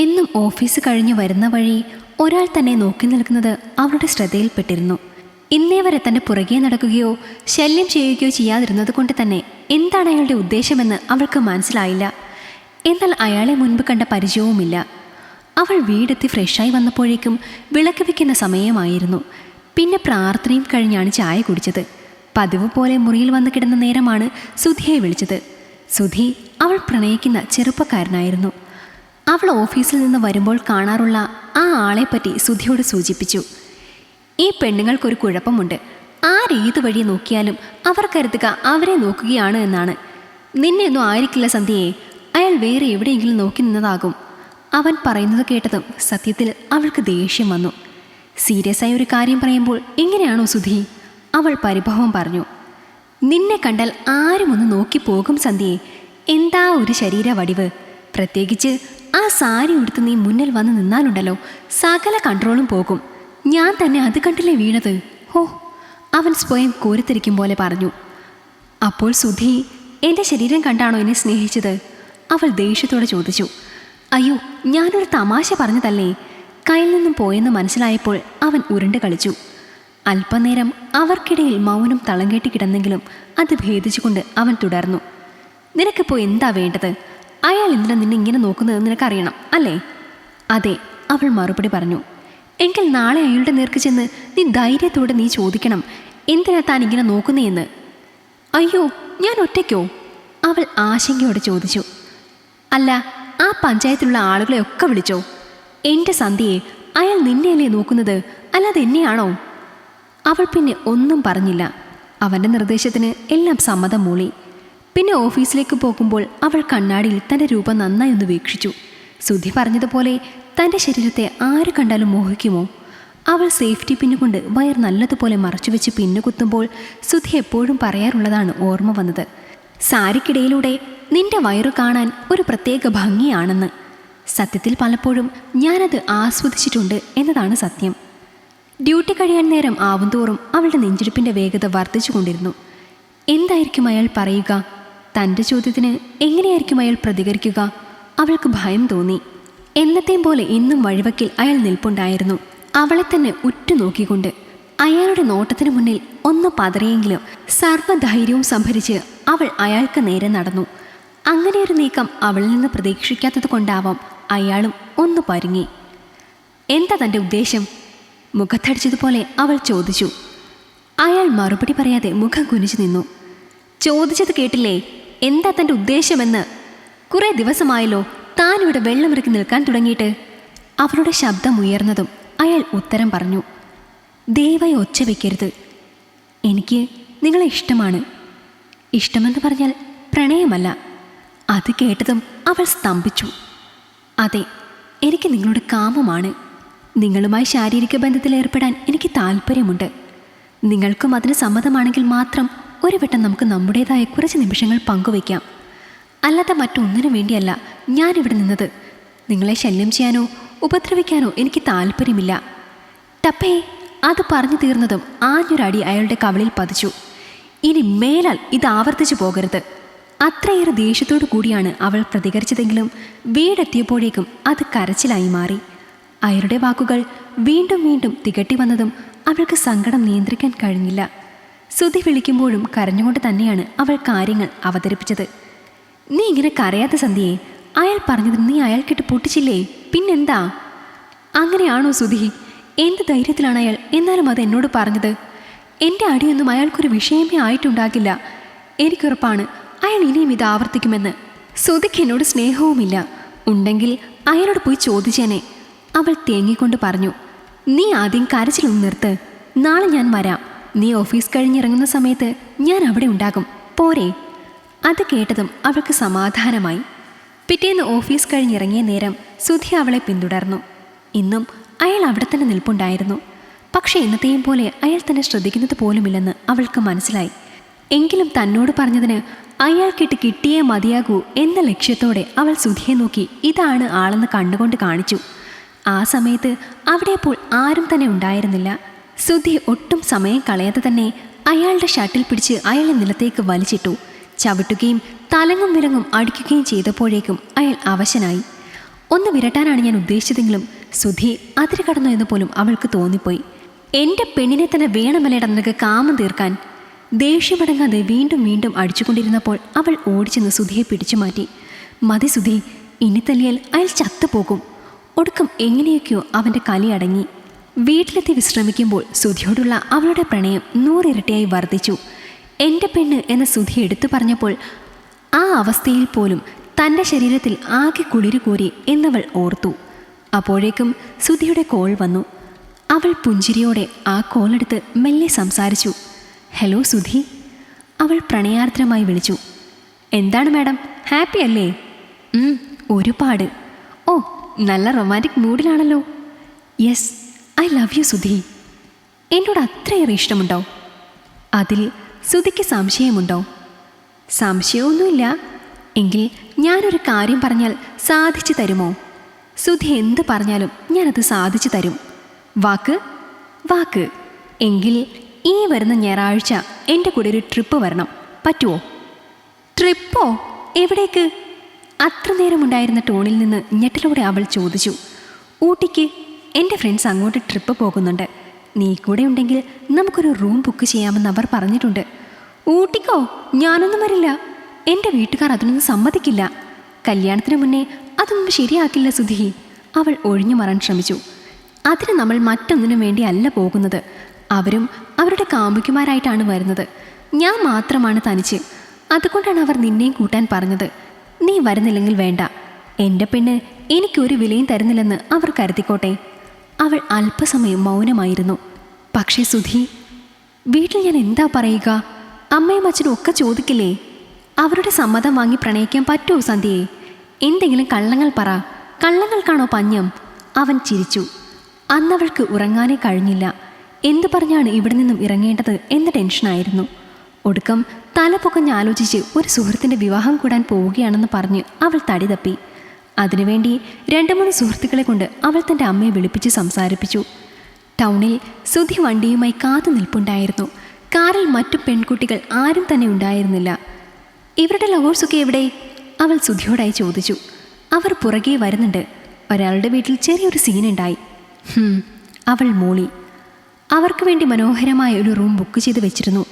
എന്നും ഓഫീസ് കഴിഞ്ഞു വരുന്ന വഴി ഒരാൾ തന്നെ നോക്കി നിൽക്കുന്നത് അവളുടെ ശ്രദ്ധയിൽപ്പെട്ടിരുന്നു. ഇന്നേ വരെ തന്റെ പുറകെ നടക്കുകയോ ശല്യം ചെയ്യുകയോ ചെയ്യാതിരുന്നത് കൊണ്ട് തന്നെ എന്താണ് അയാളുടെ ഉദ്ദേശമെന്ന് അവൾക്ക് മനസ്സിലായില്ല. എന്നാൽ അയാളെ മുൻപ് കണ്ട പരിചയവുമില്ല. അവൾ വീടെത്തി ഫ്രഷായി വന്നപ്പോഴേക്കും വിളക്ക് വയ്ക്കുന്ന സമയമായിരുന്നു. പിന്നെ പ്രാർത്ഥനയും കഴിഞ്ഞാണ് ചായ കുടിച്ചത്. പതിവ് പോലെ മുറിയിൽ വന്ന് കിടന്ന നേരമാണ് സുധിയെ വിളിച്ചത്. സുധി അവൾ പ്രണയിക്കുന്ന ചെറുപ്പക്കാരനായിരുന്നു. അവൾ ഓഫീസിൽ നിന്ന് വരുമ്പോൾ കാണാറുള്ള ആ ആളെപ്പറ്റി സുധിയോട് സൂചിപ്പിച്ചു. ഈ പെണ്ണുങ്ങൾക്കൊരു കുഴപ്പമുണ്ട്. ആരേത് വഴി നോക്കിയാലും അവർ കരുതുക അവരെ നോക്കുകയാണ് എന്നാണ്. നിന്നെ ഒന്നും ആയിരിക്കില്ല സന്ധ്യയെ. അയാൾ വേറെ എവിടെയെങ്കിലും നോക്കി നിന്നതാകും. അവൻ പറയുന്നത് കേട്ടതും സത്യത്തിൽ അവൾക്ക് ദേഷ്യം വന്നു. സീരിയസ് ആയ ഒരു കാര്യം പറയുമ്പോൾ എങ്ങനെയാണോ സുധി? അവൾ പരിഭവം പറഞ്ഞു. നിന്നെ കണ്ടാൽ ആരും ഒന്ന് നോക്കി പോകും സന്ധ്യയെ. എന്താ ഒരു ശരീര വടിവ് പ്രത്യേകിച്ച് ആ സാരി ഉടുത്ത് നീ മുന്നിൽ വന്ന് നിന്നാലുണ്ടല്ലോ. സകല കൺട്രോളും പോകും. ഞാൻ തന്നെ അത് കണ്ടില്ലേ വീണത്? ഹോ അവൻ സ്വയം കോരിത്തിരിക്കും പോലെ പറഞ്ഞു. അപ്പോൾ സുധി എന്റെ ശരീരം കണ്ടാണോ എന്നെ സ്നേഹിച്ചത്? അവൾ ദേഷ്യത്തോടെ ചോദിച്ചു. അയ്യോ ഞാനൊരു തമാശ പറഞ്ഞതല്ലേ? കയ്യിൽ നിന്നും പോയെന്ന് മനസ്സിലായപ്പോൾ അവൻ ഉരുണ്ട് കളിച്ചു. അല്പനേരം അവർക്കിടയിൽ മൗനം തളം കെട്ടി കിടന്നെങ്കിലും അത് ഭേദിച്ചുകൊണ്ട് അവൻ തുടർന്നു. നിനക്കിപ്പോൾ എന്താ വേണ്ടത്? അയാൾ എന്തിനാ നിന്നെ ഇങ്ങനെ നോക്കുന്നത് നിനക്കറിയണം അല്ലേ? അതെ അവൾ മറുപടി പറഞ്ഞു. എങ്കിൽ നാളെ അയാളുടെ നേർക്ക് ചെന്ന് നീ ധൈര്യത്തോടെ നീ ചോദിക്കണം എന്തിനാ താൻ ഇങ്ങനെ നോക്കുന്നതെന്ന് അയ്യോ ഞാൻ ഒറ്റയ്ക്കോ? അവൾ ആശങ്കയോടെ ചോദിച്ചു. അല്ല ആ പഞ്ചായത്തിലുള്ള ആളുകളെയൊക്കെ വിളിച്ചോ? എന്റെ സന്ധ്യയെ അയാൾ നിന്നെയല്ലേ നോക്കുന്നത്? അല്ലാതെ എന്നെയാണോ? അവൾ പിന്നെ ഒന്നും പറഞ്ഞില്ല. അവന്റെ നിർദ്ദേശത്തിന് എല്ലാം സമ്മതം മൂളി. പിന്നെ ഓഫീസിലേക്ക് പോകുമ്പോൾ അവൾ കണ്ണാടിയിൽ തന്റെ രൂപം നന്നായി ഒന്ന് വീക്ഷിച്ചു. സുധി പറഞ്ഞതുപോലെ തന്റെ ശരീരത്തെ ആര് കണ്ടാലും മോഹിക്കുമോ? അവൾ സേഫ്റ്റി പിന്നുകൊണ്ട് വയർ നല്ലതുപോലെ മറച്ചുവെച്ച് പിന്നു കുത്തുമ്പോൾ സുധി എപ്പോഴും പറയാറുള്ളതാണ് ഓർമ്മ വന്നത്. സാരിക്കിടയിലൂടെ നിന്റെ വയറ് കാണാൻ ഒരു പ്രത്യേക ഭംഗിയാണെന്ന്. സത്യത്തിൽ പലപ്പോഴും ഞാനത് ആസ്വദിച്ചിട്ടുണ്ട് എന്നതാണ് സത്യം. ഡ്യൂട്ടി കഴിയാൻ നേരം ആവുന്തോറും അവളുടെ നെഞ്ചിടിപ്പിന്റെ വേഗത വർദ്ധിച്ചുകൊണ്ടിരുന്നു. എന്തായിരിക്കും അയാൾ പറയുക? തന്റെ ചോദ്യത്തിന് എങ്ങനെയായിരിക്കും അയാൾ പ്രതികരിക്കുക? അവൾക്ക് ഭയം തോന്നി. എന്നത്തെയും പോലെ ഇന്നും വഴിവക്കിൽ അയാൾ നിൽപ്പുണ്ടായിരുന്നു. അവളെ തന്നെ ഉറ്റുനോക്കിക്കൊണ്ട് അയാളുടെ നോട്ടത്തിനു മുന്നിൽ ഒന്ന് പതറിയെങ്കിലും സർവധൈര്യവും സംഭരിച്ച് അവൾ അയാൾക്ക് നേരെ നടന്നു. അങ്ങനെ ഒരു നീക്കം അവളിൽ നിന്ന് പ്രതീക്ഷിക്കാത്തത് കൊണ്ടാവാം അയാളും ഒന്ന് പരുങ്ങി. എന്താ തന്റെ ഉദ്ദേശം? മുഖത്തടിച്ചതുപോലെ അവൾ ചോദിച്ചു. അയാൾ മറുപടി പറയാതെ മുഖം കുനിച്ചു നിന്നു. ചോദിച്ചത് കേട്ടില്ലേ? എന്താ തന്റെ ഉദ്ദേശമെന്ന് കുറേ ദിവസമായല്ലോ താൻ വെള്ളമിറക്കി നിൽക്കാൻ തുടങ്ങിയിട്ട്. അവളുടെ ശബ്ദം ഉയർന്നതും അയാൾ ഉത്തരം പറഞ്ഞു ദയവായി ഒച്ച വയ്ക്കരുത് എനിക്ക് നിങ്ങളെ ഇഷ്ടമാണ്. ഇഷ്ടമെന്ന് പറഞ്ഞാൽ പ്രണയമല്ല. അത് കേട്ടതും അവൾ സ്തംഭിച്ചു. അതെ എനിക്ക് നിങ്ങളുടെ കാമമാണ്. നിങ്ങളുമായി ശാരീരിക ബന്ധത്തിൽ ഏർപ്പെടാൻ എനിക്ക് താല്പര്യമുണ്ട് നിങ്ങൾക്കും അതിന് സമ്മതമാണെങ്കിൽ മാത്രം ഒരു വട്ടം നമുക്ക് നമ്മുടേതായ കുറച്ച് നിമിഷങ്ങൾ പങ്കുവയ്ക്കാം. അല്ലാതെ മറ്റൊന്നിനു വേണ്ടിയല്ല ഞാനിവിടെ നിന്നത്. നിങ്ങളെ ശല്യം ചെയ്യാനോ ഉപദ്രവിക്കാനോ എനിക്ക് താല്പര്യമില്ല. ടപ്പേ അത് പറഞ്ഞു തീർന്നതും ആഞ്ഞൊരടി അയാളുടെ കവളിൽ പതിച്ചു. ഇനി മേലാൽ ഇത് ആവർത്തിച്ചു പോകരുത്. അത്രയേറെ ദേഷ്യത്തോടു കൂടിയാണ് അവൾ പ്രതികരിച്ചതെങ്കിലും വീടെത്തിയപ്പോഴേക്കും അത് കരച്ചിലായി മാറി. അയാളുടെ വാക്കുകൾ വീണ്ടും വീണ്ടും തികട്ടി വന്നതും അവൾക്ക് സങ്കടം നിയന്ത്രിക്കാൻ കഴിഞ്ഞില്ല. സുധി വിളിക്കുമ്പോഴും കരഞ്ഞുകൊണ്ട് തന്നെയാണ് അവൾ കാര്യങ്ങൾ അവതരിപ്പിച്ചത്. നീ ഇങ്ങനെ കരയാത്ത സന്ധ്യയെ അയാൾ പറഞ്ഞത് നീ അയാൾക്കിട്ട് പൊട്ടിച്ചില്ലേ? പിന്നെന്താ? അങ്ങനെയാണോ സുധി എന്ത് ധൈര്യത്തിലാണ് അയാൾ? എന്നാലും അത് എന്നോട് പറഞ്ഞത്. എന്റെ അടിയൊന്നും അയാൾക്കൊരു വിഷയമേ ആയിട്ടുണ്ടാകില്ല. എനിക്കുറപ്പാണ് അയാൾ ഇനിയും ഇത് ആവർത്തിക്കുമെന്ന്. സുധിക്ക് എന്നോട് സ്നേഹവുമില്ല. ഉണ്ടെങ്കിൽ അയാളോട് പോയി ചോദിച്ചേനെ. അവൾ തേങ്ങിക്കൊണ്ട് പറഞ്ഞു. നീ ആദ്യം കരച്ചിലൊന്ന് നിർത്ത്. നാളെ ഞാൻ വരാം. നീ ഓഫീസ് കഴിഞ്ഞിറങ്ങുന്ന സമയത്ത് ഞാൻ അവിടെ ഉണ്ടാകും. പോരെ. അത് കേട്ടതും അവൾക്ക് സമാധാനമായി. പിറ്റേന്ന് ഓഫീസ് കഴിഞ്ഞിറങ്ങിയ നേരം സുധി അവളെ പിന്തുടർന്നു. ഇന്നും അയാൾ അവിടെ തന്നെ നിൽപ്പുണ്ടായിരുന്നു. പക്ഷേ ഇന്നത്തെയും പോലെ അയാൾ തന്നെ ശ്രദ്ധിക്കുന്നത് പോലുമില്ലെന്ന് അവൾക്ക് മനസ്സിലായി. എങ്കിലും തന്നോട് പറഞ്ഞതിന് അയാൾക്കിട്ട് കിട്ടിയേ മതിയാകൂ എന്ന ലക്ഷ്യത്തോടെ അവൾ സുധിയെ നോക്കി ഇതാണ് ആളെന്ന് കണ്ടുകൊണ്ട് കാണിച്ചു. ആ സമയത്ത് അവിടെ അപ്പോൾ ആരും തന്നെ ഉണ്ടായിരുന്നില്ല. സുധി ഒട്ടും സമയം കളയാതെ തന്നെ അയാളുടെ ഷട്ടിൽ പിടിച്ച് അയാളെ നിലത്തേക്ക് വലിച്ചിട്ടു. ചവിട്ടുകയും തലങ്ങും വിലങ്ങും അടിക്കുകയും ചെയ്തപ്പോഴേക്കും അയാൾ അവശനായി. ഒന്ന് വിരട്ടാനാണ് ഞാൻ ഉദ്ദേശിച്ചതെങ്കിലും സുധി അതിര് കടന്നു എന്ന് പോലും അവൾക്ക് തോന്നിപ്പോയി. എന്റെ പെണ്ണിനെ തന്നെ വേണമല്ലേട നിനക്ക് കാമം തീർക്കാൻ? ദേഷ്യമടങ്ങാതെ വീണ്ടും വീണ്ടും അടിച്ചുകൊണ്ടിരുന്നപ്പോൾ അവൾ ഓടിച്ചെന്ന് സുധിയെ പിടിച്ചു മാറ്റി. മതി സുധി ഇനി തല്ലിയാൽ അയാൾ ചത്തുപോകും. ഒടുക്കം എങ്ങനെയൊക്കെയോ അവന്റെ കലി അടങ്ങി. വീട്ടിലെത്തി വിശ്രമിക്കുമ്പോൾ സുധിയോടുള്ള അവളുടെ പ്രണയം നൂറിരട്ടിയായി വർദ്ധിച്ചു. എന്റെ പെണ്ണ് എന്ന സുധി എടുത്തു പറഞ്ഞപ്പോൾ ആ അവസ്ഥയിൽ പോലും തന്റെ ശരീരത്തിൽ ആകെ കുളിരു കോരി എന്നവൾ ഓർത്തു. അപ്പോഴേക്കും സുധിയുടെ കോൾ വന്നു. അവൾ പുഞ്ചിരിയോടെ ആ കോളെടുത്ത് മെല്ലെ സംസാരിച്ചു. ഹലോ സുധി അവൾ പ്രണയാർദ്രമായി വിളിച്ചു. എന്താണ് മാഡം ഹാപ്പി അല്ലേ? "ഉം, ഒരുപാട്. ഓ നല്ല romantic മൂഡിലാണല്ലോ. Yes I love you Sudhi. എന്നോട് അത്രയേറെ ഇഷ്ടമുണ്ടോ? അതിൽ സുധിക്ക് സംശയമുണ്ടോ? സംശയമൊന്നുമില്ല. എങ്കിൽ ഞാനൊരു കാര്യം പറഞ്ഞാൽ സാധിച്ചു തരുമോ? സുധി എന്ത് പറഞ്ഞാലും ഞാനത് സാധിച്ചു തരും. വാക്ക്? വാക്ക്. എങ്കിൽ ഈ വരുന്ന ഞായറാഴ്ച എന്റെ കൂടെ ഒരു ട്രിപ്പ് വരണം. പറ്റുമോ ട്രിപ്പോ? എവിടേക്ക്? അത്ര നേരമുണ്ടായിരുന്ന ടോണിൽ നിന്ന് ഞെട്ടലോടെ അവൾ ചോദിച്ചു. ഊട്ടിക്ക് എന്റെ ഫ്രണ്ട്സ് അങ്ങോട്ട് ട്രിപ്പ് പോകുന്നുണ്ട്. നീ കൂടെ ഉണ്ടെങ്കിൽ നമുക്കൊരു റൂം ബുക്ക് ചെയ്യാമെന്ന് അവർ പറഞ്ഞിട്ടുണ്ട്. ഊട്ടിക്കോ? ഞാനൊന്നും വരില്ല. എന്റെ വീട്ടുകാർ അതിനൊന്നും സമ്മതിക്കില്ല. കല്യാണത്തിന് മുന്നേ അതൊന്നും ശരിയാക്കില്ല സുധി. അവൾ ഒഴിഞ്ഞു മാറാൻ ശ്രമിച്ചു. അതിന് നമ്മൾ മറ്റൊന്നിനും വേണ്ടി അല്ല പോകുന്നത്. അവരും അവരുടെ കാമുകിമാരായിട്ടാണ് വരുന്നത്. ഞാൻ മാത്രമാണ് തനിച്ച്. അതുകൊണ്ടാണ് അവർ നിന്നെയും കൂട്ടാൻ പറഞ്ഞത്. നീ വരുന്നില്ലെങ്കിൽ വേണ്ട. എന്റെ പെണ്ണ് എനിക്കൊരു വിലയും തരുന്നില്ലെന്ന് അവർ കരുതിക്കോട്ടെ. അവൾ അല്പസമയം മൗനമായിരുന്നു. പക്ഷേ സുധി വീട്ടിൽ ഞാൻ എന്താ പറയുക? അമ്മയും അച്ഛനും ഒക്കെ ചോദിക്കില്ലേ? അവരുടെ സമ്മതം വാങ്ങി പ്രണയിക്കാൻ പറ്റുമോ സന്ധ്യയെ എന്തെങ്കിലും കള്ളങ്ങൾ പറ. കള്ളങ്ങൾക്കാണോ പഞ്ഞം? അവൻ ചിരിച്ചു. അന്നവൾക്ക് ഉറങ്ങാനേ കഴിഞ്ഞില്ല. എന്തു പറഞ്ഞാണ് ഇവിടെ നിന്നും ഇറങ്ങേണ്ടത് എന്ന ടെൻഷനായിരുന്നു ഒടുക്കം തല പൊക്കഞ്ഞാലോചിച്ച് ഒരു സുഹൃത്തിന്റെ വിവാഹം കൂടാൻ പോവുകയാണെന്ന് പറഞ്ഞ് അവൾ തടി തപ്പി. അതിനുവേണ്ടി രണ്ട് മൂന്ന് സുഹൃത്തുക്കളെ കൊണ്ട് അവൾ തന്റെ അമ്മയെ വിളിപ്പിച്ച് സംസാരിപ്പിച്ചു. ടൗണിൽ സുധി വണ്ടിയുമായി കാത്തു നിൽപ്പുണ്ടായിരുന്നു. കാറിൽ മറ്റു പെൺകുട്ടികൾ ആരും തന്നെ ഉണ്ടായിരുന്നില്ല. ഇവരുടെ ലവേഴ്സൊക്കെ എവിടെ? അവൾ സുധിയോടായി ചോദിച്ചു. അവർ പുറകെ വരുന്നുണ്ട്. ഒരാളുടെ വീട്ടിൽ ചെറിയൊരു സീനുണ്ടായി. അവൾ മൂളി. അവർക്ക് വേണ്ടി മനോഹരമായ ഒരു റൂം ബുക്ക് ചെയ്ത് വെച്ചിരുന്നു.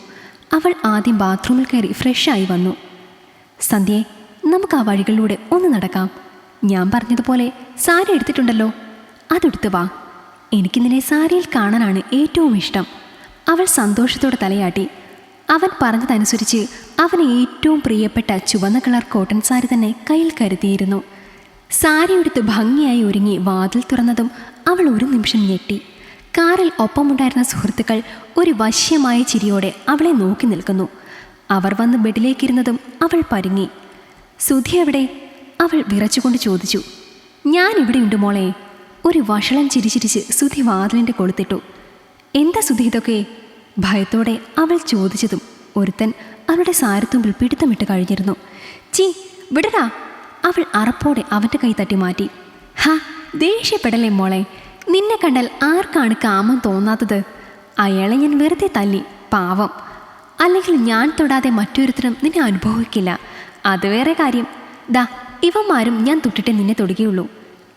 അവൾ ആദ്യം ബാത്റൂമിൽ കയറി ഫ്രഷായി വന്നു. സന്ധ്യയെ നമുക്ക് ആ വഴികളിലൂടെ ഒന്ന് നടക്കാം. ഞാൻ പറഞ്ഞതുപോലെ സാരി എടുത്തിട്ടുണ്ടല്ലോ. അതെടുത്ത് വാ. എനിക്ക് നിന്നെ സാരിയിൽ കാണാനാണ് ഏറ്റവും ഇഷ്ടം. അവൾ സന്തോഷത്തോടെ തലയാട്ടി. അവൻ പറഞ്ഞതനുസരിച്ച് അവന് ഏറ്റവും പ്രിയപ്പെട്ട ചുവന്ന കളർ കോട്ടൺ സാരി തന്നെ കയ്യിൽ കരുതിയിരുന്നു. സാരി എടുത്ത് ഭംഗിയായി ഒരുങ്ങി വാതിൽ തുറന്നതും അവൾ ഒരു നിമിഷം ഞെട്ടി. കാറിൽ ഒപ്പമുണ്ടായിരുന്ന സുഹൃത്തുക്കൾ ഒരു വശ്യമായ ചിരിയോടെ അവളെ നോക്കി നിൽക്കുന്നു. അവർ വന്ന് ബെഡിലേക്കിരുന്നതും അവൾ പരുങ്ങി. സുധി എവിടെ? അവൾ വിറച്ചുകൊണ്ട് ചോദിച്ചു ഞാൻ ഇവിടെയുണ്ട് മോളെ. ഒരു വഷളം ചിരിച്ചിരിച്ച് സുധി വാതിലിന്റെ കൊളുത്തിട്ടു. എന്താ സുധി ഇതൊക്കെ? ഭയത്തോടെ അവൾ ചോദിച്ചതും ഒരുത്തൻ അവളുടെ സാരത്തുമ്പിൽ പിടുത്തമിട്ട് കഴിഞ്ഞിരുന്നു. ചീ വിടടാ. അവൾ അറപ്പോടെ അവന്റെ കൈ തട്ടി മാറ്റി. ഹാ ദേഷ്യപ്പെടലേ മോളെ. നിന്നെ കണ്ടാൽ ആർക്കാണ് കാമം തോന്നാത്തത്? അയാളെ ഞാൻ വെറുതെ തല്ലി പാവം. അല്ലെങ്കിൽ ഞാൻ തൊടാതെ മറ്റൊരുത്തരും നിന്നെ അനുഭവിക്കില്ല. അത് വേറെ കാര്യം. ദാ ഇവന്മാരും ഞാൻ തൊട്ടിട്ടേ നിന്നെ തൊടുകയുള്ളൂ.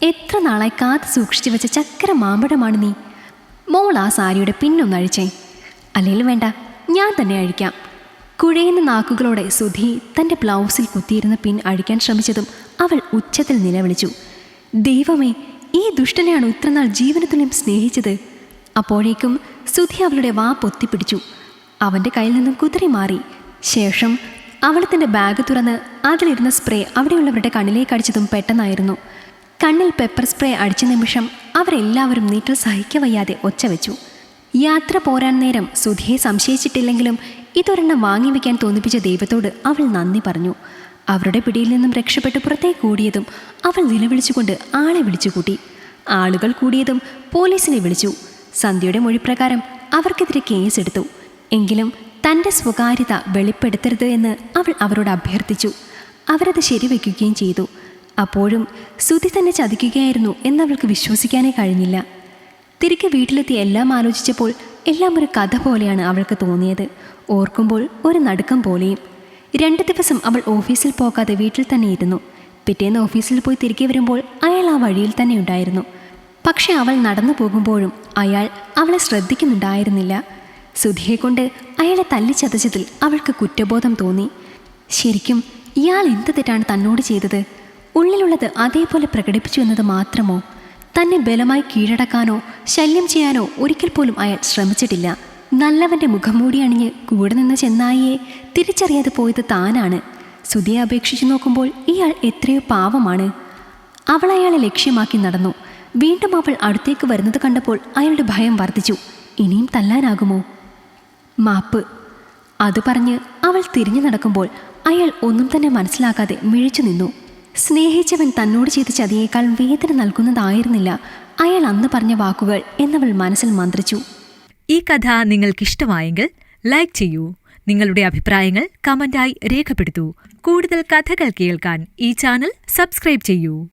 എത്ര നാളായി കാത്ത് സൂക്ഷിച്ചു വെച്ച ചക്കര മാമ്പഴമാണ് നീ. മോൾ ആ സാരിയുടെ പിന്നൊന്നഴിച്ചേ അല്ലെങ്കിൽ വേണ്ട ഞാൻ തന്നെ അഴിക്കാം. കുഴയുന്ന നാക്കുകളോടെ സുധി തന്റെ ബ്ലൗസിൽ കുത്തിയിരുന്ന പിൻ അഴിക്കാൻ ശ്രമിച്ചതും അവൾ ഉച്ചത്തിൽ നിലവിളിച്ചു. ദൈവമേ ഈ ദുഷ്ടനെയാണ് ഇത്രനാൾ ജീവനത്തുല്യം സ്നേഹിച്ചത്? അപ്പോഴേക്കും സുധി അവളുടെ വാ പൊത്തിപ്പിടിച്ചു. അവന്റെ കയ്യിൽ നിന്നും കുതിരി മാറി. ശേഷം അവൾ തന്റെ ബാഗ് തുറന്ന് അതിലിരുന്ന സ്പ്രേ അവിടെയുള്ളവരുടെ കണ്ണിലേക്ക് അടിച്ചതും പെട്ടെന്നായിരുന്നു. കണ്ണിൽ പെപ്പർ സ്പ്രേ അടിച്ച നിമിഷം അവരെല്ലാവരും നീറ്റൽ സഹിക്കവയ്യാതെ ഒച്ച വെച്ചു. യാത്ര പോരാൻ നേരം സുധിയെ സംശയിച്ചിട്ടില്ലെങ്കിലും ഇതൊരെണ്ണം വാങ്ങിവെക്കാൻ തോന്നിപ്പിച്ച ദൈവത്തോട് അവൾ നന്ദി പറഞ്ഞു. അവരുടെ പിടിയിൽ നിന്നും രക്ഷപ്പെട്ട് പുറത്തേക്ക് ഓടിയതും അവൾ നിലവിളിച്ചുകൊണ്ട് ആളെ വിളിച്ചുകൂട്ടി ആളുകൾ കൂടിയതും പോലീസിനെ വിളിച്ചു. സന്ധ്യയുടെ മൊഴിപ്രകാരം അവർക്കെതിരെ കേസ് എടുത്തു. എങ്കിലും തന്റെ സ്വകാര്യത വെളിപ്പെടുത്തരുത് എന്ന് അവൾ അവരോട് അഭ്യർത്ഥിച്ചു. അവരത് ശരിവെക്കുകയും ചെയ്തു. അപ്പോഴും സുധി തന്നെ ചതിക്കുകയായിരുന്നു എന്നവൾക്ക് വിശ്വസിക്കാനേ കഴിഞ്ഞില്ല. തിരികെ വീട്ടിലെത്തി എല്ലാം ആലോചിച്ചപ്പോൾ എല്ലാം ഒരു കഥ പോലെയാണ് അവൾക്ക് തോന്നിയത്. ഓർക്കുമ്പോൾ ഒരു നടുക്കം പോലെയും. രണ്ട് ദിവസം അവൾ ഓഫീസിൽ പോകാതെ വീട്ടിൽ തന്നെ ഇരുന്നു. പിറ്റേന്ന് ഓഫീസിൽ പോയി തിരികെ വരുമ്പോൾ അയാൾ ആ വഴിയിൽ തന്നെ ഉണ്ടായിരുന്നു. പക്ഷെ അവൾ നടന്നു പോകുമ്പോഴും അയാൾ അവളെ ശ്രദ്ധിക്കുന്നുണ്ടായിരുന്നില്ല. സുധിയെ കൊണ്ട് അയാളെ തല്ലിച്ചതച്ചതിൽ അവൾക്ക് കുറ്റബോധം തോന്നി. ശരിക്കും ഇയാൾ എന്ത് തെറ്റാണ് തന്നോട് ചെയ്തത്? ഉള്ളിലുള്ളത് അതേപോലെ പ്രകടിപ്പിച്ചു എന്നത് മാത്രമോ? തന്നെ ബലമായി കീഴടക്കാനോ ശല്യം ചെയ്യാനോ ഒരിക്കൽ പോലും അയാൾ ശ്രമിച്ചിട്ടില്ല. നല്ലവന്റെ മുഖംമൂടി അണിഞ്ഞ് കൂടെ നിന്ന് ചെന്നായിയെ തിരിച്ചറിയാതെ പോയത് താനാണ്. സുധിയെ അപേക്ഷിച്ചു നോക്കുമ്പോൾ ഇയാൾ എത്രയോ പാവമാണ്. അവൾ അയാളെ ലക്ഷ്യമാക്കി നടന്നു. വീണ്ടും അവൾ അടുത്തേക്ക് വരുന്നത് കണ്ടപ്പോൾ അയാളുടെ ഭയം വർദ്ധിച്ചു. ഇനിയും തല്ലാനാകുമോ? മാപ്പ്. അത് പറഞ്ഞ് അവൾ തിരിഞ്ഞു നടക്കുമ്പോൾ അയാൾ ഒന്നും തന്നെ മനസ്സിലാക്കാതെ മിഴിച്ചു നിന്നു. സ്നേഹിച്ചവൻ തന്നോട് ചെയ്ത ചതിയേക്കാൾ വേദന നൽകുന്നതായിരുന്നില്ല അയാൾ അന്ന് പറഞ്ഞ വാക്കുകൾ എന്നവൾ മനസ്സിൽ മന്ത്രിച്ചു. ഈ കഥ നിങ്ങൾക്കിഷ്ടമായെങ്കിൽ ലൈക്ക് ചെയ്യൂ. നിങ്ങളുടെ അഭിപ്രായങ്ങൾ കമന്റായി രേഖപ്പെടുത്തൂ. കൂടുതൽ കഥകൾ കേൾക്കാൻ ഈ ചാനൽ സബ്സ്ക്രൈബ് ചെയ്യൂ.